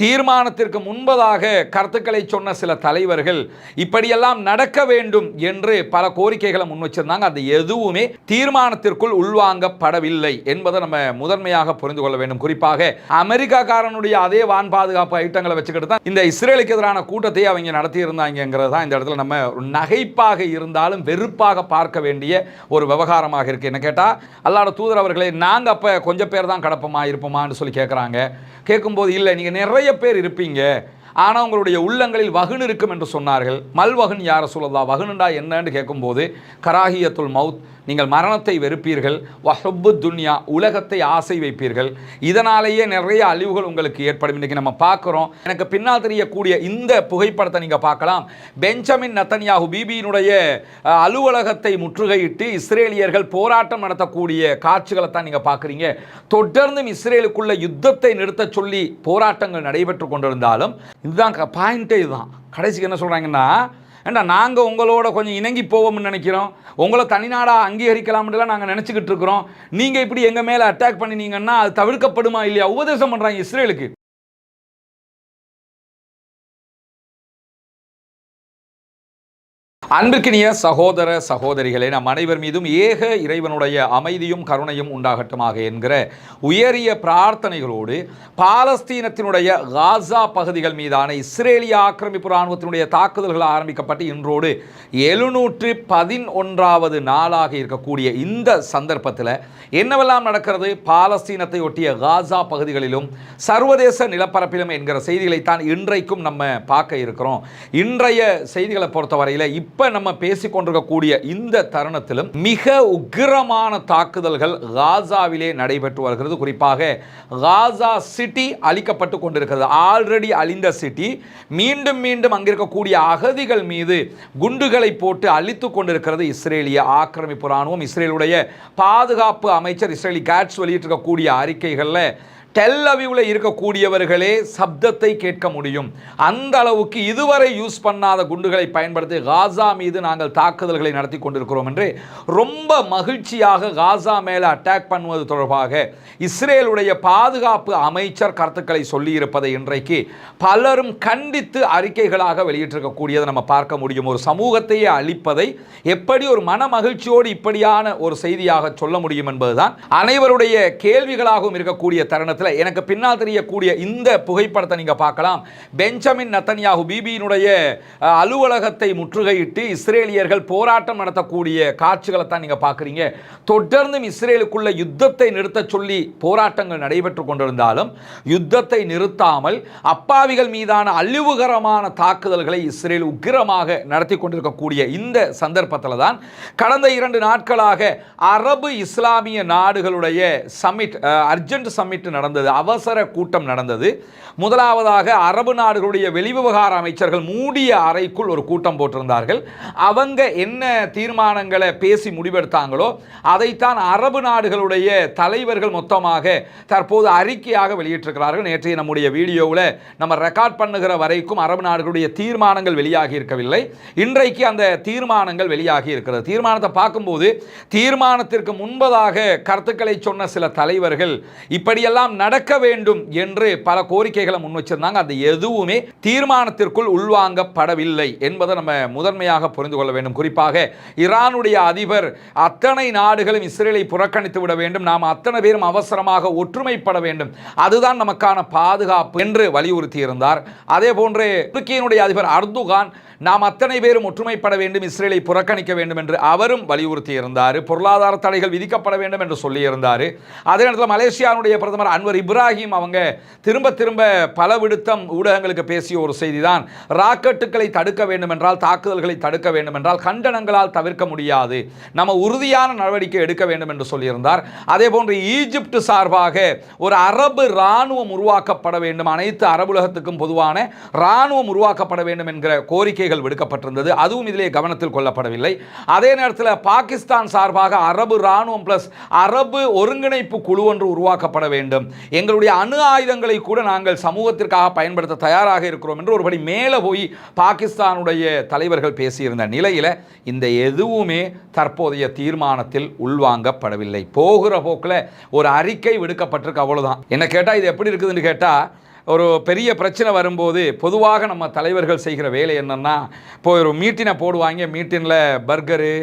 தீர்மானத்திற்கு முன்பதாக கருத்துக்களை சொன்ன சில தலைவர்கள் இப்படியெல்லாம் நடக்க வேண்டும் என்று பல கோரிக்கைகளை முன் வச்சிருந்தாங்க. அது எதுவுமே தீர்மானத்திற்குள் உள்வாங்கப்படவில்லை என்பதை நம்ம முதன்மையாக புரிந்து கொள்ள வேண்டும். குறிப்பாக அமெரிக்காக்காரனுடைய அதே வான் பாதுகாப்பு ஐட்டங்களை வச்சுக்கிட்டு தான் இந்த இஸ்ரேலுக்கு எதிரான கூட்டத்தை அவங்க நடத்தியிருந்தாங்கிறது தான் இந்த இடத்துல நம்ம ஒரு நகைப்பாக இருந்தாலும் வெறுப்பாக பார்க்க வேண்டிய ஒரு விவகாரமாக இருக்கு. என்ன கேட்டால் அல்லாட தூதர் அவர்களே நாங்கள் அப்போ கொஞ்சம் பேர் தான் கடப்போமா இருப்போமான்னு சொல்லி கேட்குறாங்க கேட்கும்போது இல்லை நீங்கள் நிறைய பேர் இருப்பீங்க. ஆனால் உங்களுடைய உள்ளங்களில் வகுன் இருக்கும் என்று சொன்னார்கள். மல்வகுன் யார சொல்லதா வகுனுண்டா என்னன்னு கேட்கும்போது கராகியத்துல் மவுத் நீங்கள் மரணத்தை வெறுப்பீர்கள். வஹப்பு துன்யா உலகத்தை ஆசை வைப்பீர்கள். இதனாலேயே நிறைய அழிவுகள் உங்களுக்கு ஏற்படும். இன்றைக்கி நம்ம பார்க்குறோம். எனக்கு பின்னால் தெரியக்கூடிய இந்த புகைப்படத்தை நீங்கள் பார்க்கலாம். பெஞ்சமின் நத்தன்யாகு பிபியினுடைய அலுவலகத்தை முற்றுகையிட்டு இஸ்ரேலியர்கள் போராட்டம் நடத்தக்கூடிய காட்சிகளை தான் நீங்கள் பார்க்குறீங்க. தொடர்ந்தும் இஸ்ரேலுக்குள்ள யுத்தத்தை நிறுத்தச் சொல்லி போராட்டங்கள் நடைபெற்று கொண்டிருந்தாலும் இதுதான் பாயிண்ட்டே இதுதான். கடைசிக்கு என்ன சொல்கிறாங்கன்னா ஏண்டா நாங்கள் உங்களோட கொஞ்சம் இணங்கி போவோம்னு நினைக்கிறோம். உங்களை தனிநாடாக அங்கீகரிக்கலாம்ன்றலாம் நாங்கள் நினச்சிக்கிட்டு இருக்கிறோம். நீங்கள் இப்படி எங்கள் மேலே அட்டாக் பண்ணினீங்கன்னா அது தவிர்க்கப்படுமா இல்லையா? உபதேசம் பண்ணுறாங்க இஸ்ரேலுக்கு. அன்பிற்கினிய சகோதர சகோதரிகளே நம் அனைவர் மீதும் ஏக இறைவனுடைய அமைதியும் கருணையும் உண்டாகட்டுமாக என்கிற உயரிய பிரார்த்தனைகளோடு பாலஸ்தீனத்தினுடைய காசா பகுதிகள் மீதான இஸ்ரேலிய ஆக்கிரமிப்பு இராணுவத்தினுடைய தாக்குதல்கள் ஆரம்பிக்கப்பட்டு இன்றோடு எழுநூற்று பதினொன்றாவது நாளாக இருக்கக்கூடிய இந்த சந்தர்ப்பத்தில் என்னவெல்லாம் நடக்கிறது? பாலஸ்தீனத்தை ஒட்டிய காசா பகுதிகளிலும் சர்வதேச நிலப்பரப்பிலும் என்கிற செய்திகளைத்தான் இன்றைக்கும் நம்ம பார்க்க இருக்கிறோம். இன்றைய செய்திகளை பொறுத்தவரையில் இப்போ நம்ம பேசிக்கொண்டிருக்கக்கூடிய இந்த தருணத்திலும் மிக உக்கிரமான தாக்குதல்கள் காசாவிலே நடைபெற்று வருகிறது. குறிப்பாக காசா சிட்டி அழிக்கப்பட்டு கொண்டிருக்கிறது. ஆல்ரெடி அழிந்த சிட்டி மீண்டும் மீண்டும் அங்கிருக்கக்கூடிய அகதிகள் மீது குண்டுகளை போட்டு அழித்து கொண்டிருக்கிறது இஸ்ரேலிய ஆக்கிரமிப்பு ராணுவம் இஸ்ரேலுடைய பாதுகாப்பு அமைச்சர் இஸ்ரேலி கேட்ஸ் வெளியிட்டிருக்கக்கூடிய அறிக்கைகளில் டெல்லபிவில் இருக்கக்கூடியவர்களே சப்தத்தை கேட்க முடியும். அந்த அளவுக்கு இதுவரை யூஸ் பண்ணாத குண்டுகளை பயன்படுத்தி காசா மீது நாங்கள் தாக்குதல்களை நடத்தி கொண்டிருக்கிறோம் என்று ரொம்ப மகிழ்ச்சியாக காசா மேலே அட்டாக் பண்ணுவது தொடர்பாக இஸ்ரேலுடைய பாதுகாப்பு அமைச்சர் கருத்துக்களை சொல்லியிருப்பதை இன்றைக்கு பலரும் கண்டித்து அறிக்கைகளாக வெளியிட்டிருக்கக்கூடியதை நம்ம பார்க்க முடியும். ஒரு சமூகத்தையே அழிப்பதை எப்படி ஒரு மன மகிழ்ச்சியோடு இப்படியான ஒரு செய்தியாக சொல்ல முடியும் என்பதுதான் அனைவருடைய கேள்விகளாகவும் இருக்கக்கூடிய தருணத்தில் எனக்கு பின்னால் தெரியக்கூடிய இந்த புகைப்படத்தை நீங்க பார்க்கலாம். பெஞ்சமின் நத்தன்யாகு பிபியினுடைய அலுவலகத்தை முற்றுகையிட்டு இஸ்ரேலியர்கள் போராட்டம் நடத்தக்கூடிய காட்சிகளை தான் நீங்கள் பார்க்குறீங்க. தொடர்ந்தும் இஸ்ரேலுக்குள்ள யுத்தத்தை நிறுத்த சொல்லி போராட்டங்கள் நடைபெற்று கொண்டிருந்தாலும் யுத்தத்தை நிறுத்தாமல் அப்பாவிகள் மீதான அழிவுகரமான தாக்குதல்களை இஸ்ரேல் உக்கிரமாக நடத்தி கொண்டிருக்கக்கூடிய இந்த சந்தர்ப்பத்தில் தான் கடந்த இரண்டு நாட்களாக அரபு இஸ்லாமிய நாடுகளுடைய சமிட் அர்ஜென்ட் சமிட் நடந்தது அவசர கூட்டம் நடந்தது. முதலாவதாக அரபு நாடுகளுடைய வெளிவிவகார அமைச்சர்கள் மூடிய அறைக்குள் ஒரு கூட்டம் போட்டிருந்தார்கள். அவங்க என்ன தீர்மானங்களை பேசி முடிவெடுத்தாங்களோ அதைத்தான் அரபு நாடுகளுடைய தலைவர்கள் மொத்தமாக தற்போது அறிக்கையாக வெளியிட்டிருக்கிறார்கள். நேற்றைய நம்முடைய வீடியோவில் நம்ம ரெக்கார்ட் பண்ணுகிற வரைக்கும் அரபு நாடுகளுடைய தீர்மானங்கள் வெளியாகி இருக்கவில்லை. இன்றைக்கு அந்த தீர்மானங்கள் வெளியாகி இருக்கிறது. தீர்மானத்தை பார்க்கும்போது தீர்மானத்திற்கு முன்பதாக கருத்துக்களை சொன்ன சில தலைவர்கள் இப்படியெல்லாம் நடக்க வேண்டும் என்று பல கோரிக்கைகளை முன் வச்சிருந்தாங்க. அது எதுவுமே தீர்மானத்திற்குள் உள்வாங்கப்படவில்லை என்பதை நம்ம முதன்மையாக புரிந்து கொள்ள வேண்டும். குறிப்பாக ஈரானுடைய அதிபர் அத்தனை நாடுகளும் இஸ்ரேலை புறக்கணித்து விட வேண்டும். நாம் அத்தனை பேரும் அவசரமாக ஒற்றுமைப்பட வேண்டும். அதுதான் நமக்கான பாதுகாப்பு என்று வலியுறுத்தி இருந்தார் அதே போன்று துருக்கியினுடைய அதிபர் அர்துகான் நாம் அத்தனை பேரும் ஒற்றுமைப்பட வேண்டும் இஸ்ரேலை புறக்கணிக்க வேண்டும் என்று அவரும் வலியுறுத்தி இருந்தார் பொருளாதார தடைகள் விதிக்கப்பட வேண்டும் என்று சொல்லியிருந்தார். அதே நேரத்தில் மலேசியாவுடைய பிரதமர் அன்வர் இப்ராஹிம் அவங்க திரும்ப திரும்ப பல விடுத்தம் ஊடகங்களுக்கு பேசிய ஒரு செய்தி தான் ராக்கெட்டுகளை தடுக்க வேண்டுமென்றால் தாக்குதல்களை தடுக்க வேண்டுமென்றால் கண்டனங்களால் தவிர்க்க முடியாது. நம்ம உறுதியான நடவடிக்கை எடுக்க வேண்டும் என்று சொல்லியிருந்தார். அதே போன்று ஈஜிப்ட் சார்பாக ஒரு அரபு இராணுவம் உருவாக்கப்பட வேண்டும். அனைத்து அரபுலகத்துக்கும் பொதுவான இராணுவம் உருவாக்கப்பட வேண்டும் என்கிற கோரிக்கைகள் விடுக்கப்பட்டிருந்தது. அதுவும் இதிலே கவனத்தில் கொள்ளப்படவில்லை. அதே நேரத்தில் பாகிஸ்தான் சார்பாக அரபு இராணுவம் பிளஸ் அரபு ஒருங்கிணைப்பு குழு ஒன்று உருவாக்கப்பட வேண்டும். எங்களுடைய அணு ஆயுதங்களை கூட நாங்கள் சமூகத்திற்காக பயன்படுத்த தயாராக இருக்கிறோம் என்று ஒருபடி மேலே போய் பாகிஸ்தானுடைய தலைவர்கள் பேசியிருந்த நிலையில் இந்த எதுவுமே தற்போதைய தீர்மானத்தில் உள்வாங்கப்படவில்லை. போகிற போக்கில் ஒரு அறிக்கை விடுக்கப்பட்டிருக்கு அவ்வளோதான் என்ன கேட்டால் இது எப்படி இருக்குதுன்னு கேட்டால் ஒரு பெரிய பிரச்சனை வரும்போது பொதுவாக நம்ம தலைவர்கள் செய்கிற வேலை என்னென்னா இப்போ ஒரு மீட்டினை போடுவாங்க. மீட்டினில் பர்கரு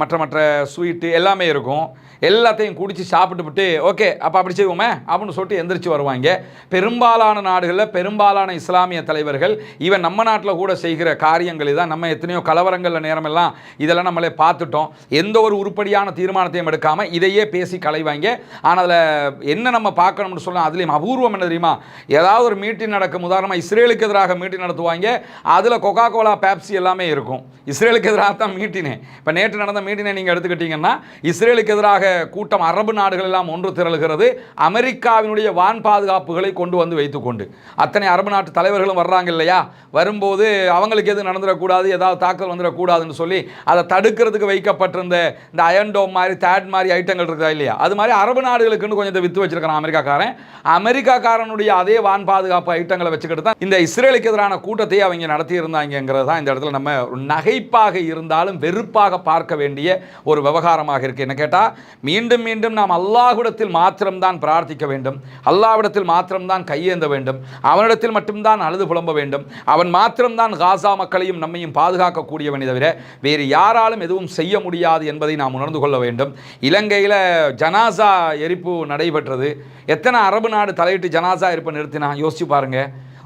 மற்ற மற்ற ஸ்வீட்டு எல்லாமே இருக்கும். எல்லாத்தையும் குடித்து சாப்பிட்டுவிட்டு ஓகே அப்போ அப்படி செய்வோமே அப்படின்னு சொல்லிட்டு எந்திரிச்சு வருவாங்க. பெரும்பாலான நாடுகளில் பெரும்பாலான இஸ்லாமிய தலைவர்கள் இவன் நம்ம நாட்டில் கூட செய்கிற காரியங்கள் தான் நம்ம எத்தனையோ கலவரங்களில் நேரமெல்லாம் இதெல்லாம் நம்மளே பார்த்துட்டோம். எந்த ஒரு உருப்படியான தீர்மானத்தையும் எடுக்காமல் இதையே பேசி களைவாங்க. ஆனால் அதில் என்ன நம்ம பார்க்கணும்னு சொல்லலாம் அதுலேயும் அபூர்வம் என்ன தெரியுமா? ஏதாவது ஒரு மீட்டிங் நடக்கும். உதாரணமாக இஸ்ரேலுக்கு எதிராக மீட்டிங் நடத்துவாங்க. அதில் கொக்கா கோலா பேப்சி எல்லாமே இருக்கும். இஸ்ரேலுக்கு எதிராக தான் மீட்டினே இப்போ நேற்று நடந்த மீட்டினை நீங்கள் எடுத்துக்கிட்டிங்கன்னா இஸ்ரேலுக்கு எதிராக கூட்டம் அரபு நாடுகள் எல்லாம் ஒன்று திரளுகிறது. அமெரிக்காவினுடைய வான் பாதுகாப்புகளை கொண்டு வந்து வைத்துக்கொண்டு. அத்தனை அரபு நாட்டு தலைவர்களும் வர்றாங்க இல்லையா? வரும்போது அவங்களுக்கு எது நடந்துடக்கூடாது ஏதாவது தாக்கல் வந்துடக்கூடாதுன்னு சொல்லி அதை தடுக்கிறதுக்கு வைக்கப்பட்டிருந்த இந்த அயன்டோம் மாதிரி தேட் மாதிரி ஐட்டங்கள் இருக்கா இல்லையா? அது மாதிரி அரபு நாடுகளுக்குன்னு கொஞ்சம் வித்து வச்சிருக்கான் அமெரிக்காக்காரன். அமெரிக்காக்காரனுடைய அதே வான் பாதுகாப்பு ஐட்டங்களை வச்சுக்கிட்டு தான் இந்த இஸ்ரேலுக்கு எதிரான கூட்டத்தை அவங்க நடத்தியிருந்தாங்கிறது தான் இந்த இடத்துல நம்ம ஒரு நகைப்பாக இருந்தாலும் வெறுப்பாக பார்க்க வேண்டிய ஒரு விவகாரமாக இருக்கு. என்ன கேட்டால் மீண்டும் மீண்டும் நாம் அல்லாஹ்விடத்தில் மாத்திரம்தான் பிரார்த்திக்க வேண்டும். அல்லாஹ்விடத்தில் மாத்திரம்தான் கையேந்த வேண்டும். அவனிடத்தில் மட்டும்தான் அழுது புலம்ப வேண்டும். அவன் மாத்திரம்தான் காசா மக்களையும் நம்மையும் பாதுகாக்கக்கூடியவனை தவிர வேறு யாராலும் எதுவும் செய்ய முடியாது என்பதை நாம் உணர்ந்து கொள்ள வேண்டும். இலங்கையில் ஜனாசா எரிப்பு நடைபெற்றது. எத்தனை அரபு நாடு தலையிட்டு ஜனாசா எரிப்பை நிறுத்தினா யோசிச்சு பாருங்க.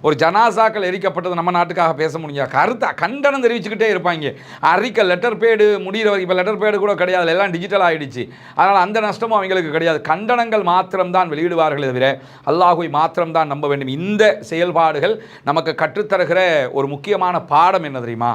ஒரு ஜனாசாக்கள் எரிக்கப்பட்டது நம்ம நாட்டுக்காக பேச முடியாது கருத்தை? கண்டனம் தெரிவிச்சுக்கிட்டே இருப்பாங்க. அறிக்கை லெட்டர் பேடு முடிகிற வரைக்கும் இப்போ லெட்டர் பேடு கூட கிடையாது. எல்லாம் டிஜிட்டல் ஆகிடுச்சு அதனால் அந்த நஷ்டமும் அவங்களுக்கு கிடையாது. கண்டனங்கள் மாத்திரம்தான் வெளியிடுவார்களே தவிர அல்லாஹுவை மாத்திரம்தான் நம்ப வேண்டும். இந்த செயல்பாடுகள் நமக்கு கற்றுத்தருகிற ஒரு முக்கியமான பாடம் என்ன தெரியுமா?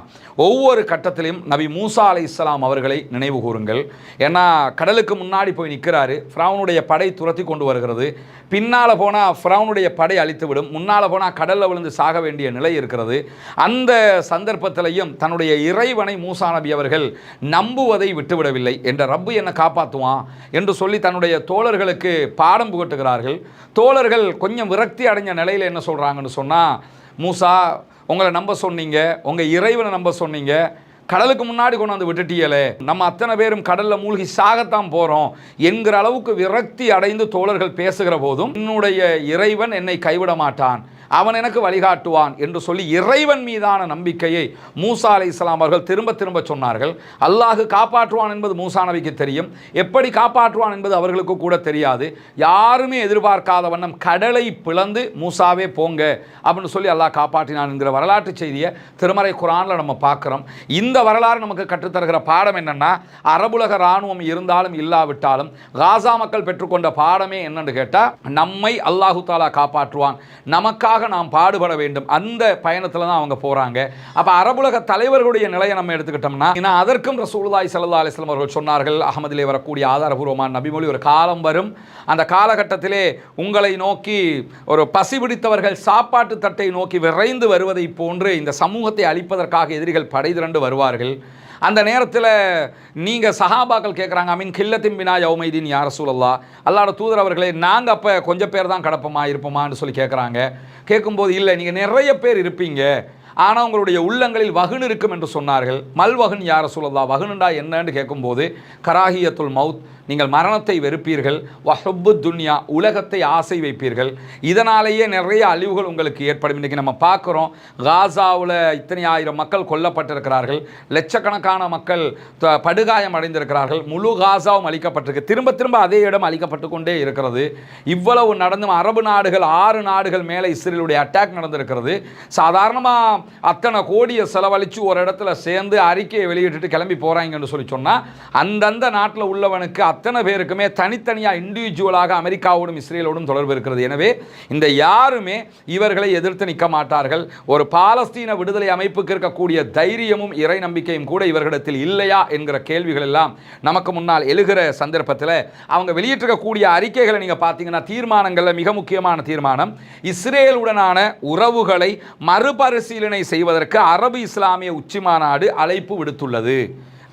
ஒவ்வொரு கட்டத்திலையும் நபி மூசா அலை இஸ்லாம் அவர்களை நினைவு கூறுங்கள். ஏன்னா கடலுக்கு முன்னாடி போய் நிற்கிறாரு. ஃப்ரௌனுடைய படை துரத்தி கொண்டு வருகிறது. பின்னால் போனால் ஃப்ரௌனுடைய படை அழித்துவிடும். முன்னால் போனால் கடலில் விழுந்து சாக வேண்டிய நிலை இருக்கிறது. அந்த சந்தர்ப்பத்திலையும் தன்னுடைய இறைவனை மூசா நபி அவர்கள் நம்புவதை விட்டுவிடவில்லை. என்ற ரப்பு என்னை காப்பாற்றுவான் என்று சொல்லி தன்னுடைய தோழர்களுக்கு பாடம் புகட்டுகிறார்கள். தோழர்கள் கொஞ்சம் விரக்தி அடைஞ்ச நிலையில் என்ன சொல்கிறாங்கன்னு சொன்னால் மூசா உங்களை நம்ப சொன்னீங்க. உங்கள் இறைவனை நம்ப சொன்னீங்க. கடலுக்கு முன்னாடி கொண்டு வந்து விட்டுட்டியலே. நம்ம அத்தனை பேரும் கடலில் மூழ்கி சாகத்தான் போகிறோம் என்கிற அளவுக்கு விரக்தி அடைந்து தோழர்கள் பேசுகிற போதும் என்னுடைய இறைவன் என்னை கைவிட மாட்டான். அவன் எனக்கு வழிகாட்டுவான் என்று சொல்லி இறைவன் மீதான நம்பிக்கையை மூசா அலை இஸ்லாம் அவர்கள் திரும்ப திரும்ப சொன்னார்கள். அல்லாஹ் காப்பாற்றுவான் என்பது மூசா நபிக்கு தெரியும். எப்படி காப்பாற்றுவான் என்பது அவர்களுக்கு கூட தெரியாது. யாருமே எதிர்பார்க்காத வண்ணம் கடலை பிளந்து மூசாவே போங்க அப்படின்னு சொல்லி அல்லாஹ் காப்பாற்றினான் என்கிற வரலாற்று செய்தியை திருமறை குரானில் நம்ம பார்க்குறோம். இந்த வரலாறு நமக்கு கற்றுத்தருகிற பாடம் என்னென்னா அரபுலக இராணுவம் இருந்தாலும் இல்லாவிட்டாலும் காசா மக்கள் பெற்றுக்கொண்ட பாடமே என்னன்னு கேட்டால் நம்மை அல்லாஹு தாலா காப்பாற்றுவான். நமக்காக நாம் பாடுபட வேண்டும். அந்த பயணத்தில் தான் அவங்க போகிறாங்க அப்போ அரபுலக தலைவர்களுடைய நிலையை நம்ம எடுத்துக்கிட்டோம்னா ஏன்னா அதற்கும் ரசூலுல்லாஹி சல்லா அலிஸ்லாம் அவர்கள் சொன்னார்கள் அகமதிலே வரக்கூடிய ஆதாரபூர்வமான நபிமொழி ஒரு காலம் வரும். அந்த காலகட்டத்திலே உங்களை நோக்கி ஒரு பசி பிடித்தவர்கள் சாப்பாட்டு தட்டை நோக்கி விரைந்து வருவதை போன்று இந்த சமூகத்தை அழிப்பதற்காக எதிரிகள் படை திரண்டு வருவார்கள். அந்த நேரத்தில் நீங்கள் சஹாபாக்கள் கேட்குறாங்க அமீன் கில்லத்தின் பினா யௌமைதீன் யார் சூழல்லா அல்லாட தூதர் அவர்களே நாங்கள் அப்போ கொஞ்சம் பேர் தான் கிடப்போமா இருப்போமான்னு சொல்லி கேட்குறாங்க கேட்கும்போது இல்லை நீங்கள் நிறைய பேர் இருப்பீங்க. ஆனால் உங்களுடைய உள்ளங்களில் வகுன் இருக்கும் என்று சொன்னார்கள். மல்வகுன் யார் சூழல்லா வகுனுண்டா என்னன்னு கேட்கும்போது கராகியத்துல் மவுத் நீங்கள் மரணத்தை வெறுப்பீர்கள். வஹப்பு துன்யா உலகத்தை ஆசை வைப்பீர்கள். இதனாலேயே நிறைய அழிவுகள் உங்களுக்கு ஏற்படும். இன்றைக்கி நம்ம பார்க்குறோம் காசாவில் இத்தனை ஆயிரம் மக்கள் கொல்லப்பட்டிருக்கிறார்கள். லட்சக்கணக்கான மக்கள் படுகாயம் அடைந்திருக்கிறார்கள். முழு காசாவும் அளிக்கப்பட்டிருக்கு திரும்ப திரும்ப அதே இடம் அளிக்கப்பட்டு கொண்டே இருக்கிறது. இவ்வளவு நடந்தும் அரபு நாடுகள் ஆறு நாடுகள் மேலே இஸ்ரேலுடைய அட்டாக் நடந்திருக்கிறது. சாதாரணமாக அத்தனை கோடியை செலவழித்து ஒரு இடத்துல சேர்ந்து அறிக்கையை வெளியிட்டுட்டு கிளம்பி போகிறாங்கன்னு சொல்லி சொன்னால் அந்தந்த நாட்டில் உள்ளவனுக்கு அத்தனை பேருக்குமே தனித்தனியாக இண்டிவிஜுவலாக அமெரிக்காவோடும் இஸ்ரேலோடும் தொடர்பு இருக்கிறது. எனவே இந்த யாருமே இவர்களை எதிர்த்து நிற்க மாட்டார்கள். ஒரு பாலஸ்தீன விடுதலை அமைப்புக்கு இருக்கக்கூடிய தைரியமும் இறை நம்பிக்கையும் கூட இவர்களிடத்தில் இல்லையா என்கிற கேள்விகள் எல்லாம் நமக்கு முன்னால் எழுகிற சந்தர்ப்பத்தில் அவங்க வெளியிட்டிருக்கக்கூடிய அறிக்கைகளை நீங்கள் பார்த்தீங்கன்னா தீர்மானங்களில் மிக முக்கியமான தீர்மானம் இஸ்ரேலுடனான உறவுகளை மறுபரிசீலனை செய்வதற்கு அரபு இஸ்லாமிய உச்சி மாநாடு அழைப்பு விடுத்துள்ளது.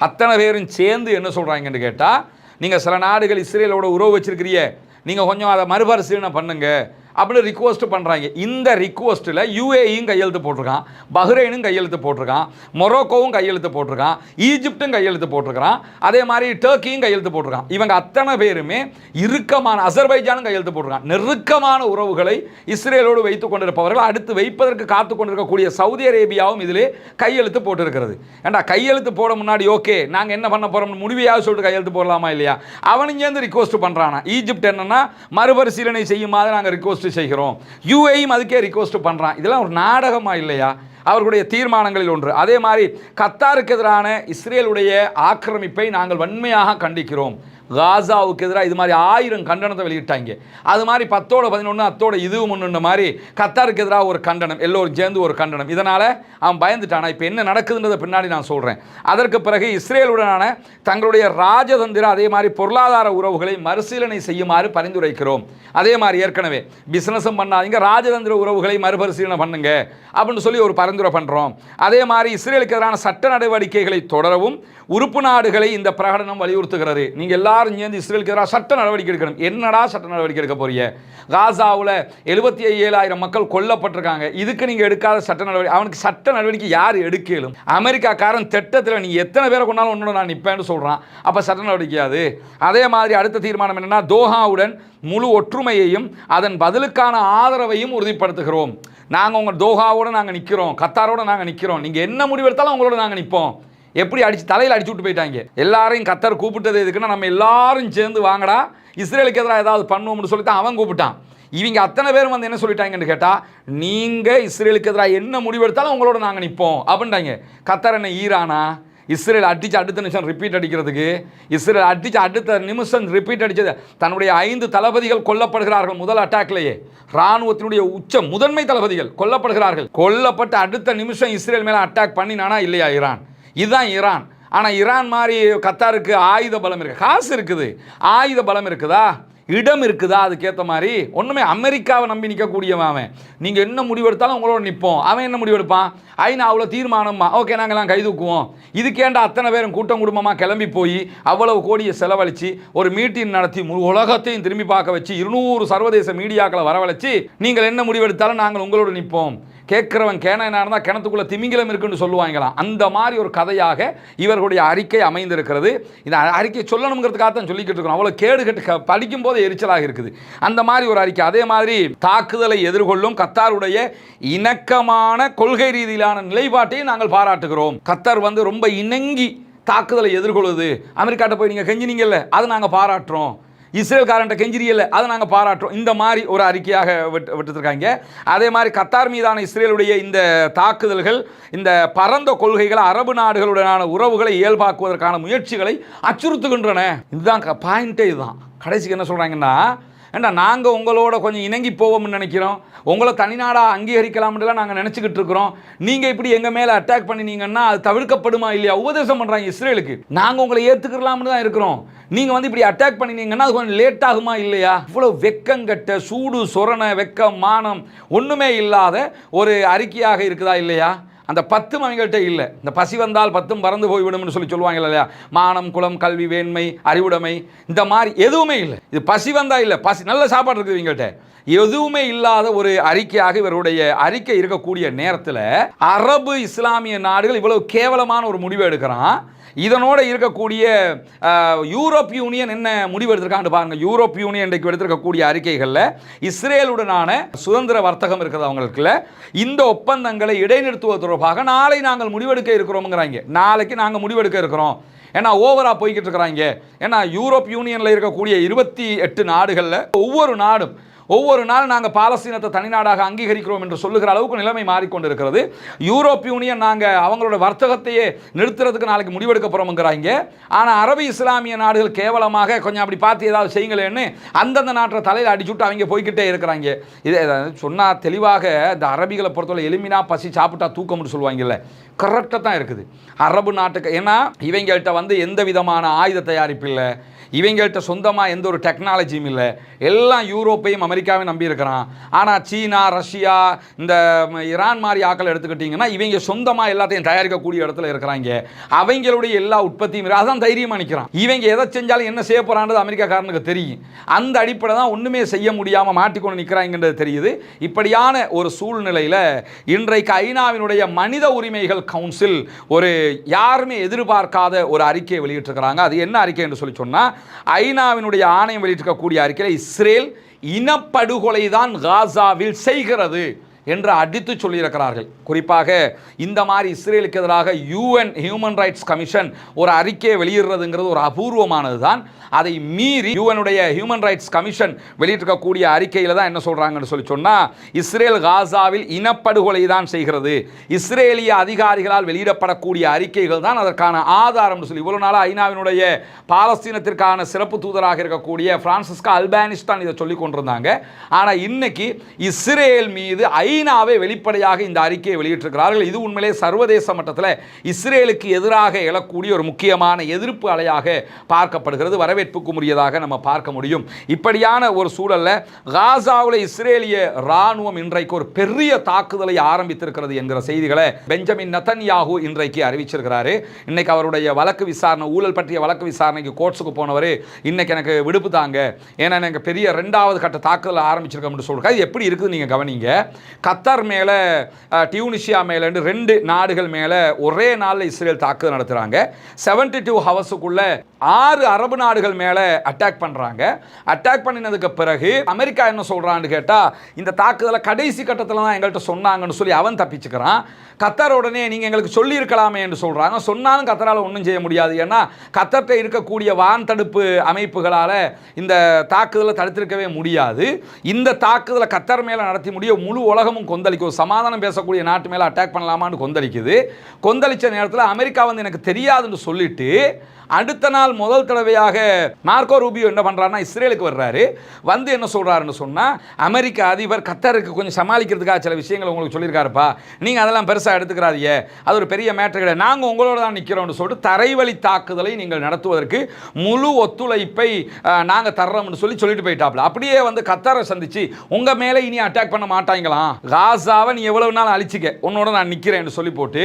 அத்தனை பேரும் சேர்ந்து என்ன சொல்கிறாங்கன்னு கேட்டால் நீங்கள் சில நாடுகள் இஸ்ரேலோட உறவு வச்சிருக்கிறீங்க. நீங்கள் கொஞ்சம் அதை மறுபரிசீலனை பண்ணுங்கள் அப்படின்னு ரிக்வஸ்ட் பண்ணுறாங்க இந்த ரிக்வஸ்ட்டில் யூஏயும் கையெழுத்து போட்டிருக்கான் பஹ்ரைனும் கையெழுத்து போட்டிருக்கான் மொரோக்கோவும் கையெழுத்து போட்டிருக்கான் ஈஜிப்டும் கையெழுத்து போட்டிருக்கிறான். அதே மாதிரி டர்க்கியும் கையெழுத்து போட்டிருக்கான். இவங்க அத்தனை பேருமே இறுக்கமான அசர்பைஜானும் கையெழுத்து போட்டிருக்கான். நெருக்கமான உறவுகளை இஸ்ரேலோடு வைத்து கொண்டிருப்பவர்கள் அடுத்து வைப்பதற்கு காத்து கொண்டிருக்கக்கூடிய சவுதி அரேபியாவும் இதிலே கையெழுத்து போட்டிருக்கிறது. ஏண்டா கையெழுத்து போட முன்னாடி ஓகே நாங்கள் என்ன பண்ண போகிறோம் முடிவையாக சொல்லிட்டு கையெழுத்து போடலாமா இல்லையா? அவனுங்கேருந்து வந்து ரிக்வஸ்ட் பண்ணுறானா ஈஜிப்ட் என்னன்னா மறுபரிசீலனை செய்யுமாறு நாங்கள் ரிக்வஸ்ட் செய்கிறோம். யூஏயும் அதுக்கே ரிக்வஸ்ட் பண்ணுறான் இதெல்லாம் ஒரு நாடகமா இல்லையா? அவர்களுடைய தீர்மானங்களில் ஒன்று. அதே மாதிரி கத்தாருக்கு எதிரான இஸ்ரேலுடைய ஆக்கிரமிப்பை நாங்கள் வன்மையாக கண்டிக்கிறோம். காசாவுக்கு எதிராக இது மாதிரி ஆயிரம் கண்டனத்தை வெளியிட்டாங்க. அது மாதிரி பத்தோட பதினொன்று அத்தோட இதுவும் ஒன்றுன்ற மாதிரி கத்தாருக்கு எதிராக ஒரு கண்டனம் எல்லோரும் சேர்ந்து ஒரு கண்டனம். இதனால் அவன் பயந்துட்டானா. இப்போ என்ன நடக்குதுன்றதை பின்னாடி நான் சொல்கிறேன் அதற்கு பிறகு இஸ்ரேலுடனான தங்களுடைய ராஜதந்திர அதே மாதிரி பொருளாதார உறவுகளை மறுசீலனை செய்யுமாறு பரிந்துரைக்கிறோம். அதே மாதிரி ஏற்கனவே பிஸ்னஸும் பண்ணாதீங்க ராஜதந்திர உறவுகளை மறுபரிசீலனை பண்ணுங்க அப்படின்னு சொல்லி ஒரு பரிந்துரை பண்ணுறோம் அதே மாதிரி இஸ்ரேலுக்கு எதிரான சட்ட நடவடிக்கைகளை தொடரவும் உறுப்பு நாடுகளை இந்த பிரகடனம் வலியுறுத்துகிறது. நீங்கள் எல்லாரும் சேர்ந்து இஸ்ரேலுக்கு எதிராக சட்ட நடவடிக்கை எடுக்கணும். என்னடா சட்ட நடவடிக்கை எடுக்க போறீங்க? காசாவில் எழுபத்தி ஏழாயிரம் மக்கள் கொல்லப்பட்டிருக்காங்க. இதுக்கு நீங்கள் எடுக்காத சட்ட நடவடிக்கை அவனுக்கு சட்ட நடவடிக்கை யார் எடுக்கலும்? அமெரிக்காக்காரன் திட்டத்தில் நீ எத்தனை பேரை கொண்டாலும் ஒன்று நான் நிற்பேன்னு சொல்கிறான் அப்போ சட்ட நடவடிக்கையாது அதே மாதிரி அடுத்த தீர்மானம் என்னென்னா தோஹாவுடன் முழு ஒற்றுமையையும் அதன் பதிலுக்கான ஆதரவையும் உறுதிப்படுத்துகிறோம். நாங்கள் உங்கள் தோஹாவோடு நாங்கள் நிற்கிறோம் கத்தாரோட நாங்கள் நிற்கிறோம் நீங்கள் என்ன முடிவெடுத்தாலும் உங்களோட நாங்கள் நிற்போம் எப்படி அடிச்சு தலையில் அடிச்சு விட்டு போயிட்டாங்க? எல்லாரையும் கத்தர் கூப்பிட்டது எதுக்குன்னா நம்ம எல்லாரும் சேர்ந்து வாங்கடா இஸ்ரேலுக்கு எதிராக ஏதாவது பண்ணுவோம்னு சொல்லி தான் அவன் கூப்பிட்டான். இவங்க அத்தனை பேரும் வந்து என்ன சொல்லிட்டாங்கன்னு கேட்டால் நீங்கள் இஸ்ரேலுக்கு எதிராக என்ன முடிவெடுத்தாலும் உங்களோட நாங்கள் நிற்போம் அப்படின்ட்டாங்க. கத்தர் என்ன ஈரானா? இஸ்ரேல் அடித்து அடுத்த நிமிஷம் ரிப்பீட் அடிக்கிறதுக்கு இஸ்ரேல் அடித்து அடுத்த நிமிஷம் ரிப்பீட் அடித்தது தன்னுடைய ஐந்து தளபதிகள் கொல்லப்படுகிறார்கள் முதல் அட்டாக்லேயே இராணுவத்தினுடைய உச்ச முதன்மை தளபதிகள் கொல்லப்படுகிறார்கள். கொல்லப்பட்ட அடுத்த நிமிஷம் இஸ்ரேல் மேலே அட்டாக் பண்ணினானா இல்லையா ஈரான்? இதுதான் ஈரான். ஆனால் ஈரான் மாதிரி கத்தாருக்கு ஆயுத பலம் இருக்குது காசு இருக்குது. ஆயுத பலம் இருக்குதா? இடம் இருக்குதா? அதுக்கேற்ற மாதிரி ஒன்றுமே அமெரிக்காவை நம்பி நிற்கக்கூடியவன் அவன். நீங்கள் என்ன முடிவெடுத்தாலும் உங்களோட நிற்போம் அவன் என்ன முடிவெடுப்பான்? ஐநா அவ்வளோ தீர்மானமா? ஓகே நாங்கள்லாம் கைதூக்குவோம் இதுக்கேண்டா அத்தனை பேரும் கூட்டம் குடும்பமாக கிளம்பி போய் அவ்வளவு கோடியை செலவழித்து ஒரு மீட்டிங் நடத்தி உலகத்தையும் திரும்பி பார்க்க வச்சு இருநூறு சர்வதேச மீடியாக்களை வரவழைச்சு நீங்கள் என்ன முடிவெடுத்தாலும் நாங்கள் உங்களோட நிற்போம் கேட்குறவன் கேனா இருந்தால் கிணத்துக்குள்ளே திமிங்கிலம் இருக்குன்னு சொல்லுவாங்களாம். அந்த மாதிரி ஒரு கதையாக இவர்களுடைய அறிக்கை அமைந்திருக்கிறது. இந்த அறிக்கை சொல்லணுங்கிறதுக்காக தான் சொல்லிக்கிட்டு இருக்கோம். அவ்வளோ கேடு கட்டு க- படிக்கும்போது எரிச்சலாக இருக்குது. அந்த மாதிரி ஒரு அறிக்கை. அதே மாதிரி தாக்குதலை எதிர்கொள்ளும் கத்தாருடைய இணக்கமான கொள்கை ரீதியிலான நிலைப்பாட்டையும் நாங்கள் பாராட்டுகிறோம். கத்தார் வந்து ரொம்ப இணங்கி தாக்குதலை எதிர்கொள்ளுது அமெரிக்காட்ட போய் நீங்கள் கெஞ்சினீங்கல்ல அதை நாங்கள் பாராட்டுறோம். இஸ்ரேல்காரன்ட்ட கெஞ்சிரியல அதை நாங்கள் பாராட்டுறோம். இந்த மாதிரி ஒரு அறிக்கையாக விட்டு விட்டுருக்காங்க. அதே மாதிரி கத்தார் மீதான இஸ்ரேலுடைய இந்த தாக்குதல்கள் இந்த பரந்த கொள்கைகள் அரபு நாடுகளுடனான உறவுகளை இயல்பாக்குவதற்கான முயற்சிகளை அச்சுறுத்துகின்றன. இதுதான் பாயிண்ட்டே இதுதான். கடைசிக்கு என்ன சொல்கிறாங்கன்னா ஏண்டா நாங்கள் உங்களோட கொஞ்சம் இணங்கி போவோம்னு நினைக்கிறோம். உங்களை தனிநாடாக அங்கீகரிக்கலாம்னுலாம் நாங்கள் நினச்சிக்கிட்டு இருக்கிறோம். நீங்கள் இப்படி எங்கள் மேலே அட்டாக் பண்ணினீங்கன்னா அது தவிர்க்கப்படுமா இல்லையா? உபதேசம் பண்ணுறாங்க இஸ்ரேலுக்கு. நாங்கள் உங்களை ஏற்றுக்கலாம்னு தான் இருக்கிறோம். நீங்கள் வந்து இப்படி அட்டாக் பண்ணினீங்கன்னா அது கொஞ்சம் லேட் ஆகுமா இல்லையா? இவ்வளோ வெக்கங்கட்ட சூடு சொரண வெக்கம் மானம் ஒன்றுமே இல்லாத ஒரு அறிக்கையாக இருக்குதா இல்லையா? அந்த பத்தும் அவங்கள்ட்ட இல்லை. இந்த பசி வந்தால் பத்தும் பறந்து போய்விடும்னு சொல்லி சொல்லுவாங்க இல்லையா? மானம் குலம் கல்வி வேண்மை அறிவுடைமை இந்த மாதிரி எதுவுமே இல்லை. இது பசி வந்தால் இல்லை. பசி நல்ல சாப்பாடு இருக்குது இவங்கள்ட்ட. எதுவுமே இல்லாத ஒரு அறிக்கையாக இவருடைய அறிக்கை இருக்கக்கூடிய நேரத்தில் அரபு இஸ்லாமிய நாடுகள் இவ்வளவு கேவலமான ஒரு முடிவை எடுக்கிறான். இதனோட இருக்கக்கூடிய யூரோப் யூனியன் என்ன முடிவு எடுத்திருக்கான்னு பாருங்க. யூரோப் யூனியன் இன்றைக்கு எடுத்திருக்கக்கூடிய அறிக்கைகளில் இஸ்ரேலுடனான சுதந்திர வர்த்தகம் இருக்கிறது அவங்களுக்குள்ள. இந்த ஒப்பந்தங்களை இடைநிறுத்துவதற்கு தொடர்பாக நாளை நாங்கள் முடிவெடுக்க இருக்கிறோம்ங்கிறாங்க. நாளைக்கு நாங்கள் முடிவெடுக்க இருக்கிறோம். ஏன்னா ஓவராக போய்கிட்டு இருக்கிறாங்க. ஏன்னா யூரோப் யூனியனில் இருக்கக்கூடிய இருபத்தி எட்டு நாடுகளில் ஒவ்வொரு நாடும் ஒவ்வொரு நாள் நாங்கள் பாலஸ்தீனத்தை தனிநாடாக அங்கீகரிக்கிறோம் என்று சொல்லுகிற அளவுக்கு நிலைமை மாறிக்கொண்டிருக்கிறது. யூரோப் யூனியன் நாங்கள் அவங்களோட வர்த்தகத்தையே நிறுத்துறதுக்கு நாளைக்கு முடிவெடுக்க போகிறோம்ங்கிறாங்க ஆனால் அரபு இஸ்லாமிய நாடுகள் கேவலமாக கொஞ்சம் அப்படி பார்த்து ஏதாவது செய்யுங்களேன்னு அந்தந்த நாட்டை தலையில் அடிச்சுட்டு அவங்க போய்க்கிட்டே இருக்கிறாங்க. இதை சொன்னால் தெளிவாக இந்த அரபிகளை பொறுத்தவரை எலுமினா பசி சாப்பிட்டா தூக்கம்னு சொல்லுவாங்கல்ல. கரெக்டாக தான் இருக்குது. அரபு நாட்டுக்கு ஏன்னா இவங்கள்ட்ட வந்து எந்த விதமான ஆயுத தயாரிப்பு இல்லை. இவங்கள்ட்ட சொந்தமாக எந்த ஒரு டெக்னாலஜியும் இல்லை. எல்லாம் யூரோப்பையும் அமெரிக்காவையும் நம்பி இருக்கிறான். ஆனால் சீனா ரஷ்யா இந்த ஈரான் மாதிரி ஆக்கள் எடுத்துக்கிட்டிங்கன்னா இவங்க சொந்தமாக எல்லாத்தையும் தயாரிக்கக்கூடிய இடத்துல இருக்கிறாங்க. அவங்களுடைய எல்லா உற்பத்தியும் அதான் தைரியமாக நிற்கிறான் இவங்க எதை செஞ்சாலும் என்ன செய்ய போகிறான்றது அமெரிக்காக்காரனுக்கு தெரியும். அந்த அடிப்படை தான் ஒன்றுமே செய்ய முடியாமல் மாட்டிக்கொண்டு நிற்கிறாங்கன்றது தெரியுது. இப்படியான ஒரு சூழ்நிலையில் இன்றைக்கு ஐநாவினுடைய மனித உரிமைகள் கவுன்சில் ஒரு யாருமே எதிர்பார்க்காத ஒரு அறிக்கையை வெளியிட்டிருக்கிறாங்க. அது என்ன அறிக்கை என்று சொல்லி சொன்னால் ஐநாவினுடைய ஆணையம் வெளியிட்டிருக்கக்கூடிய அறிக்கையில் இஸ்ரேல் இனப்படுகொலை தான் காசாவில் செய்கிறது. என்று அடித்து சொல்லியிருக்கிறார்கள். குறிப்பாக இந்த மாதிரி இஸ்ரேலுக்கு எதிராக யூஎன் ஹியூமன் ரைட்ஸ் கமிஷன் ஒரு அறிக்கையை வெளியிடுறதுங்கிறது ஒரு அபூர்வமானது தான் அதை மீறி யூஎனுடைய ஹியூமன் ரைட்ஸ் கமிஷன் வெளியிட்டிருக்கக்கூடிய அறிக்கையில் தான் என்ன சொல்கிறாங்கன்னு சொல்லி சொன்னால் இஸ்ரேல் காசாவில் இனப்படுகொலை தான் செய்கிறது. இஸ்ரேலிய அதிகாரிகளால் வெளியிடப்படக்கூடிய அறிக்கைகள் தான் அதற்கான ஆதாரம்னு சொல்லி இவ்வளோ நாளாக ஐநாவினுடைய பாலஸ்தீனத்திற்கான சிறப்பு தூதராக இருக்கக்கூடிய பிரான்சிஸ்கா அல்பானிஸ் தான் இதை சொல்லி கொண்டிருந்தாங்க. ஆனால் இன்னைக்கு இஸ்ரேல் மீது ஐ சீனாவே வெளிப்படையாக இந்த அறிக்கையை வெளியிட்டிருக்கிறார்கள். இது உண்மையிலே சர்வதேச மட்டத்தில் இஸ்ரேலுக்கு எதிராக எழக்கூடிய ஒரு முக்கியமான எதிர்ப்பு அலையாக பார்க்கப்படுகிறது. வரவேற்புக்குரியதாக நம்ம பார்க்க முடியும். இப்படியான ஒரு சூழலில் காசாவில் இஸ்ரேலிய இராணுவம் இன்றைக்கு ஒரு பெரிய தாக்குதலை ஆரம்பித்திருக்கிறது என்கிற செய்திகளை பெஞ்சமின் நத்தன்யாகு இன்றைக்கு அறிவிச்சிருக்கிறாரு. இன்னைக்கு அவருடைய வழக்கு விசாரணை ஊழல் பற்றிய வழக்கு விசாரணைக்கு கோர்ட்ஸுக்கு போனவர் இன்னைக்கு எனக்கு விடுப்பு தாங்க. ஏன்னா எனக்கு பெரிய ரெண்டாவது கட்ட தாக்குதல் ஆரம்பிச்சிருக்கோம்னு சொல்றாரு. இது எப்படி இருக்குது நீங்கள் கவனிங்க? கத்தார் மேலே டியூனிஷியா மேலேன்னு ரெண்டு நாடுகள் மேலே ஒரே நாளில் இஸ்ரேல் தாக்குதல் நடத்துகிறாங்க செவன்டி டூ ஹவர்ஸுக்குள்ள ஆறு அரபு நாடுகள் மேலே அட்டாக் பண்ணுறாங்க அட்டாக் பண்ணினதுக்கு பிறகு அமெரிக்கா என்ன சொல்கிறான்னு கேட்டால் இந்த தாக்குதலை கடைசி கட்டத்தில் தான் எங்கள்கிட்ட சொன்னாங்கன்னு சொல்லி அவன் தப்பிச்சுக்கிறான். கத்தார் உடனே நீங்கள் எங்களுக்கு சொல்லியிருக்கலாமே என்று சொல்கிறாங்க சொன்னாலும் கத்தரால் ஒன்றும் செய்ய முடியாது. ஏன்னா கத்தர்கிட்ட இருக்கக்கூடிய வான் தடுப்பு அமைப்புகளால் இந்த தாக்குதலை தடுத்திருக்கவே முடியாது. இந்த தாக்குதலை கத்தர் மேலே நடத்தி முடிய முழு உலகமும் கொந்தளிக்கும். சமாதானம் பேசக்கூடிய நாட்டு மேலே அட்டாக் பண்ணலாமான்னு கொந்தளிக்குது. கொந்தளித்த நேரத்தில் அமெரிக்கா வந்து எனக்கு தெரியாதுன்னு சொல்லிட்டு அடுத்த நாள் முதல் தடவையாக மார்க்கோ ரூபியோ என்ன பண்ணுறாருன்னா இஸ்ரேலுக்கு வர்றாரு. வந்து என்ன சொல்கிறாருன்னு சொன்னால் அமெரிக்க அதிபர் கத்தருக்கு கொஞ்சம் சமாளிக்கிறதுக்காக சில விஷயங்கள் உங்களுக்கு சொல்லியிருக்காருப்பா. நீங்கள் அதெல்லாம் பெருசாக எடுத்துக்கிறாதீங்க அது ஒரு பெரிய மேட்டர் கிடையாது. நாங்கள் உங்களோட தான் நிற்கிறோம்னு சொல்லிட்டு தரைவழி தாக்குதலை நீங்கள் நடத்துவதற்கு முழு ஒத்துழைப்பை நாங்கள் தர்றோம்னு சொல்லி சொல்லிட்டு போயிட்டாப்ல. அப்படியே வந்து கத்தாரை சந்திச்சு உங்கள் மேலே இனி அட்டாக் பண்ண மாட்டாங்களாம் காசாவை நீ எவ்வளவு நாள் அழிச்சிக்க? உன்னோட நான் நிற்கிறேன்னு சொல்லி போட்டு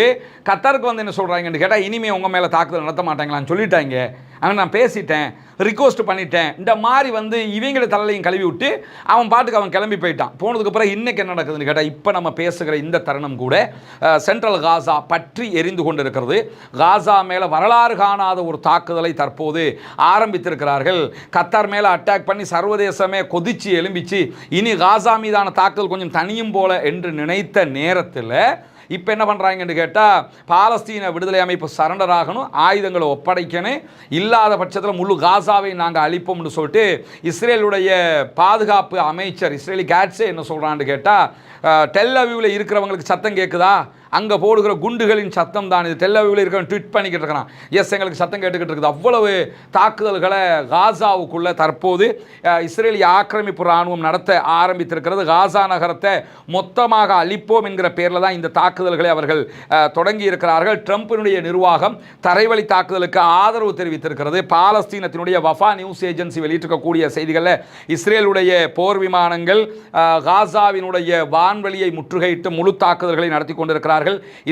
கத்தாருக்கு வந்து என்ன சொல்கிறாங்கன்னு கேட்டால் இனிமே உங்கள் மேலே தாக்குதல் நடத்த மாட்டாங்களான்னு சொல்லிட்டாங்க. அவன் நான் பேசிட்டேன் ரிக்வஸ்ட் பண்ணிட்டேன். இந்த மாதிரி வந்து இவங்கள தலையிலையும் கழுவி விட்டு அவன் பாட்டுக்கு அவன் கிளம்பி போயிட்டான். போனதுக்கு அப்புறம் என்ன நடக்குதுன்னு கேட்டால் இப்போ நம்ம பேசுகிற இந்த தருணம் கூட சென்ட்ரல் காசா பற்றி எரிந்து கொண்டு இருக்கிறது காசா மேலே வரலாறு காணாத ஒரு தாக்குதலை தற்போது ஆரம்பித்திருக்கிறார்கள். கத்தார் மேலே அட்டாக் பண்ணி சர்வதேசமே கொதிச்சு எலும்பிச்சு இனி காசா மீதான தாக்குதல் கொஞ்சம் தனியும் போல என்று நினைத்த நேரத்தில் இப்போ என்ன பண்ணுறாங்கன்னு கேட்டால் பாலஸ்தீன விடுதலை அமைப்பு சரண்டர் ஆகணும் ஆயுதங்களை ஒப்படைக்கணும். இல்லாத பட்சத்தில் முழு காசாவை நாங்கள் அழிப்போம்னு சொல்லிட்டு இஸ்ரேலுடைய பாதுகாப்பு அமைச்சர் இஸ்ரேலி கேட்ஸே என்ன சொல்கிறான்னு கேட்டால் டெல்லவியூவில் இருக்கிறவங்களுக்கு சத்தம் கேட்குதா அங்கே போடுகிற குண்டுகளின் சத்தம் தான் இது. டெல்லவியில் இருக்கிற ட்விட் பண்ணிக்கிட்டு இருக்கிறான் எஸ் எங்களுக்கு சத்தம் கேட்டுக்கிட்டு இருக்குது. அவ்வளவு தாக்குதல்களை காசாவுக்குள்ளே தற்போது அஹ், இஸ்ரேலிய ஆக்கிரமிப்பு இராணுவம் நடத்த ஆரம்பித்திருக்கிறது. காசா நகரத்தை மொத்தமாக அழிப்போம் என்கிற பேரில் தான் இந்த தாக்குதல்களை அவர்கள் தொடங்கி இருக்கிறார்கள். ட்ரம்பினுடைய நிர்வாகம் தரைவழி தாக்குதலுக்கு ஆதரவு தெரிவித்திருக்கிறது. பாலஸ்தீனத்தினுடைய வஃபா நியூஸ் ஏஜென்சி வெளியிட்டிருக்கக்கூடிய செய்திகளில் இஸ்ரேலுடைய போர் விமானங்கள் காசாவினுடைய வான்வெளியை முற்றுகையிட்டு முழு தாக்குதல்களை நடத்தி கொண்டிருக்கிறார்கள்.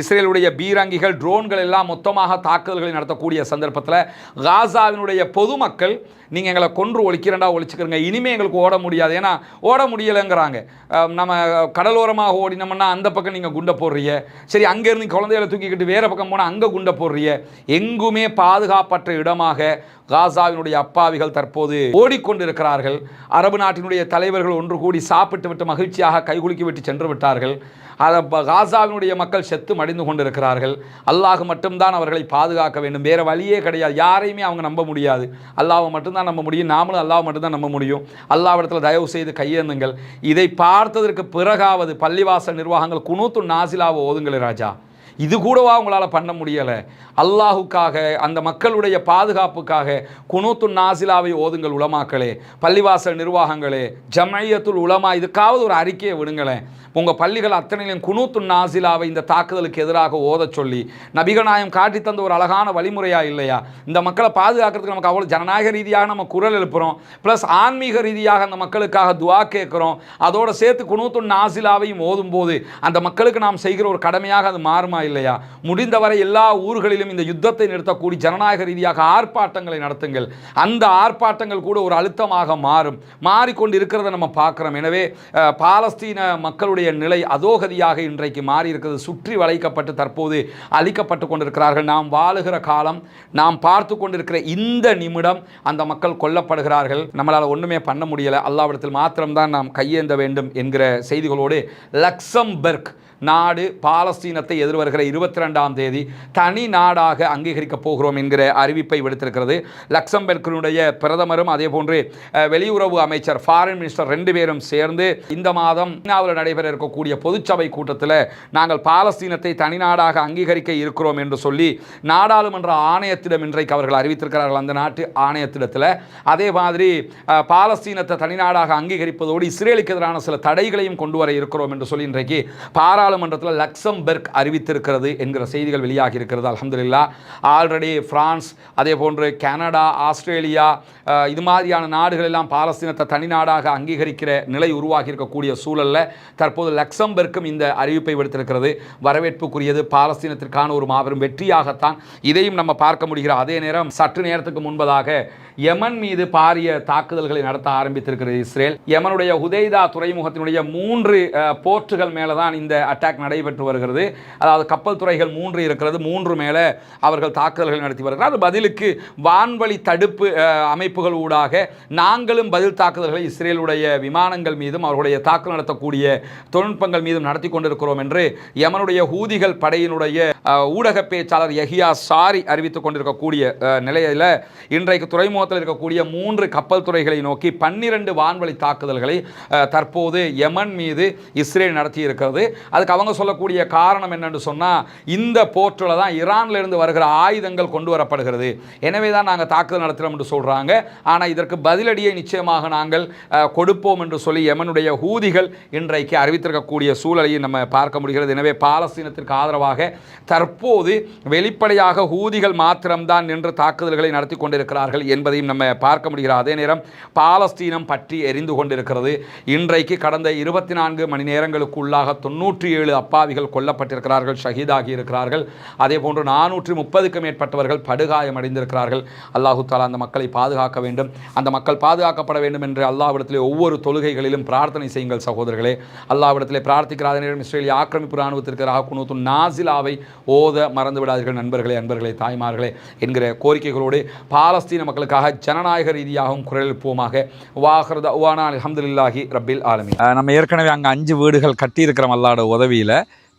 இஸ்ரேலுடைய பீரங்கிகள் ட்ரோன்கள் எல்லாம் மொத்தமாக தாக்குதல்களை நடத்தக்கூடிய சந்தர்ப்பத்தில் காசாவினுடைய பொதுமக்கள் நீங்கள் எங்களை கொன்று ஒழிக்கிறண்டா ஒழிச்சுக்கிறங்க. இனிமே எங்களுக்கு ஓட முடியாது. ஏன்னா ஓட முடியலைங்கிறாங்க. நம்ம கடலோரமாக ஓடினோம்னா அந்த பக்கம் நீங்கள் குண்டை போடுறீங்க. சரி அங்கேருந்து குழந்தைகளை தூக்கிக்கிட்டு வேறு பக்கம் போனால் அங்கே குண்டை போடுறீங்க. எங்குமே பாதுகாப்பற்ற இடமாக காசாவினுடைய அப்பாவிகள் தற்போது ஓடிக்கொண்டிருக்கிறார்கள். அரபு நாட்டினுடைய தலைவர்கள் ஒன்று கூடி சாப்பிட்டு விட்டு மகிழ்ச்சியாக கைகுலுக்கி விட்டு சென்று விட்டார்கள். அதை ப- காசாவினுடைய மக்கள் செத்து மடிந்து கொண்டிருக்கிறார்கள். அல்லாஹ் மட்டும்தான் அவர்களை பாதுகாக்க வேண்டும். வேறு வழியே கிடையாது. யாரையுமே அவங்க நம்ப முடியாது. அல்லாவை மட்டும்தான் நம்ப முடியும். நாமளும் அல்லாஹ் மட்டும்தான் நம்ப முடியும். அல்லாவிடத்தில் தயவு செய்து கையேந்துங்கள். இதை பார்த்ததற்கு பிறகாவது பள்ளிவாசல் நிர்வாகங்கள் குணூத்து நாசிலாவை ஓதுங்களே ராஜா. இது கூடவா உங்களால் பண்ண முடியலை? அல்லாஹுக்காக அந்த மக்களுடைய பாதுகாப்புக்காக குனூத்து நாசிலாவை ஓதுங்கள் உலமாக்களே. பள்ளிவாசல் நிர்வாகங்களே ஜமையத்துல் உலமா இதுக்காவது ஒரு அறிக்கையை விடுங்களேன். உங்கள் பள்ளிகள் அத்தனையிலும் குனூத்து நாசிலாவை இந்த தாக்குதலுக்கு எதிராக ஓத சொல்லி நபிகநாயம் காட்டி தந்த ஒரு அழகான வழிமுறையா இல்லையா? இந்த மக்களை பாதுகாக்கிறதுக்கு நமக்கு அவ்வளோ ஜனநாயக ரீதியாக நம்ம குரல் எழுப்புகிறோம் ப்ளஸ் ஆன்மீக ரீதியாக அந்த மக்களுக்காக துவா கேட்குறோம். அதோட சேர்த்து குனூத்து நாசிலாவையும் ஓதும் போது அந்த மக்களுக்கு நாம் செய்கிற ஒரு கடமையாக அது மாறுமா இல்லையா? முடிந்தவரை எல்லா ஊர்களிலும் இந்த யுத்தத்தை நிறுத்தக்கூடிய ஜனநாயக ரீதியாக ஆர்ப்பாட்டங்களை நடத்துங்கள். அந்த ஆர்ப்பாட்டங்கள் கூட ஒரு அழுத்தமாக மாறும். மாறிக்கொண்டு இருக்கிறத நம்ம பார்க்குறோம். எனவே பாலஸ்தீன மக்களுடைய நிலை அதோகதியாக இன்றைக்கு மாறி இருக்கிறது சுற்றி வளைக்கப்பட்டு தற்போது அழிக்கப்பட்டு கொண்டிருக்கிறார்கள். நாம் வாழுகிற காலம் நாம் பார்த்து கொண்டிருக்கிற இந்த நிமிடம் அந்த மக்கள் கொல்லப்படுகிறார்கள். நம்மளால் ஒன்றுமே பண்ண முடியலை. அல்லாவிடத்தில் மாத்திரம்தான் நாம் கையேந்த வேண்டும் என்கிற செய்திகளோடு லக்சம்பெர்க் நாடு பாலஸ்தீனத்தை எதிர்வருகிற இருபத்தி ரெண்டாம் தேதி தனி நாடாக அங்கீகரிக்கப் போகிறோம் என்கிற அறிவிப்பை விடுத்திருக்கிறது. லக்சம்பர்கினுடைய பிரதமரும் அதே போன்று வெளியுறவு அமைச்சர் ஃபாரின் மினிஸ்டர் ரெண்டு பேரும் சேர்ந்து இந்த மாதம் சீனாவில் நடைபெற இருக்கக்கூடிய பொதுச்சபை கூட்டத்தில் நாங்கள் பாலஸ்தீனத்தை தனிநாடாக அங்கீகரிக்க இருக்கிறோம் என்று சொல்லி நாடாளுமன்ற ஆணையத்திடம் இன்றைக்கு அவர்கள் அறிவித்திருக்கிறார்கள் அந்த நாட்டு ஆணையத்திடத்தில். அதே மாதிரி பாலஸ்தீனத்தை தனிநாடாக அங்கீகரிப்பதோடு இஸ்ரேலுக்கு எதிரான சில தடைகளையும் கொண்டு வர இருக்கிறோம் என்று சொல்லி இன்றைக்கு நாடாளுமன்றத்தில் லக்சம்பெர்க் அறிவித்திருக்கிறது என்கிற செய்திகள் வெளியாகி இருக்கிறது அலமதுல்லா ஆல்ரெடி பிரான்ஸ் அதே போன்று கனடா ஆஸ்திரேலியா இது மாதிரியான நாடுகள் எல்லாம் பாலஸ்தீனத்தை தனிநாடாக அங்கீகரிக்கிற நிலை உருவாகி இருக்கக்கூடிய சூழலில் தற்போது லக்சம்பெர்க்கும் இந்த அறிவிப்பை விடுத்திருக்கிறது. வரவேற்புக்குரியது பாலஸ்தீனத்திற்கான ஒரு மாபெரும் வெற்றியாகத்தான் இதையும் நம்ம பார்க்க முடிகிற அதே நேரம் சற்று நேரத்துக்கு முன்பதாக யமன் மீது பாரிய தாக்குதல்களை நடத்த ஆரம்பித்திருக்கிறது இஸ்ரேல். யமனுடைய ஹுதைதா துறைமுகத்தினுடைய மூன்று போர்ட்டுகள் மேலே தான் இந்த அட்டாக் நடைபெற்று வருகிறது. அதாவது கப்பல் துறைகள் மூன்று இருக்கிறது. மூன்று மேலே அவர்கள் தாக்குதல்கள் நடத்தி வருகிறார். அது பதிலுக்கு வான்வழி தடுப்பு அமைப்புகள் ஊடாக நாங்களும் பதில் தாக்குதல்களை இஸ்ரேலுடைய விமானங்கள் மீதும் அவர்களுடைய தாக்குதல் நடத்தக்கூடிய தொழில்நுட்பங்கள் மீதும் நடத்தி கொண்டிருக்கிறோம் என்று யமனுடைய ஹூதிகள் படையினுடைய ஊடக பேச்சாளர் யஹியா சாரி அறிவித்துக் கொண்டிருக்கக்கூடிய நிலையில் நிலையில இன்றைக்கு துறைமுகத்தில் இருக்கக்கூடிய மூன்று கப்பல் துறைகளை நோக்கி பன்னிரண்டு வான்வழி தாக்குதல்களை தற்போது யமன் மீது இஸ்ரேல் நடத்தி இருக்கிறது அதுக்கு அவங்க சொல்லக்கூடிய காரணம் என்னென்னு சொன்னால் இந்த போர்ட்டில் தான் ஈரான்லேருந்து வருகிற ஆயுதங்கள் கொண்டு வரப்படுகிறது. எனவே தான் நாங்கள் தாக்குதல் நடத்துகிறோம் என்று சொல்கிறாங்க ஆனால் இதற்கு பதிலடியை நிச்சயமாக நாங்கள் அஹ், கொடுப்போம் என்று சொல்லி யமனுடைய ஹூதிகள் இன்றைக்கு அறிவித்திருக்கக்கூடிய சூழலையும் நம்ம பார்க்க முடிகிறது. எனவே பாலஸ்தீனத்திற்கு ஆதரவாக தற்போது வெளிப்படையாக ஹூதிகள் மாத்திரம்தான் நின்று தாக்குதல்களை நடத்தி கொண்டிருக்கிறார்கள் என்பதை என்பதையும் நம்ம பார்க்க முடிகிறது அதே நேரம் பாலஸ்தீனம் பற்றி எரிந்து கொண்டிருக்கிறது. இன்றைக்கு கடந்த இருபத்தி நான்கு மணி நேரங்களுக்குள்ளாக தொன்னூற்றி ஏழு அப்பாவிகள் கொல்லப்பட்டிருக்கிறார்கள் ஷஹீதாகி இருக்கிறார்கள். அதே போன்று நானூற்றி முப்பதுக்கும் மேற்பட்டவர்கள் படுகாயமடைந்திருக்கிறார்கள் அல்லாஹு தாலா அந்த மக்களை பாதுகாக்க வேண்டும். அந்த மக்கள் பாதுகாக்கப்பட வேண்டும் என்று அல்லாவிடத்திலே ஒவ்வொரு தொழுகைகளிலும் பிரார்த்தனை செய்யுங்கள் சகோதரர்களே. அல்லாவிடத்திலே பிரார்த்திக்கிற அதே நேரம் இஸ்ரேலிய ஆக்கிரமிப்பு இராணுவத்திற்கு ராகுனூத்து நாசிலாவை ஓத மறந்து விடாதீர்கள் நண்பர்களே அன்பர்களே தாய்மார்களே என்கிற கோரிக்கைகளோடு பாலஸ்தீன மக்களுக்காக ஜனநாயக ரீதியாகவும் குரல் எழுப்புவோமாக. வாஹரத உவானா அலமதுல்லாஹி ரப்பில் ஆலமி நம்ம ஏற்கனவே அங்கே அஞ்சு வீடுகள் கட்டியிருக்கிறோம் அல்லாட உதவியில்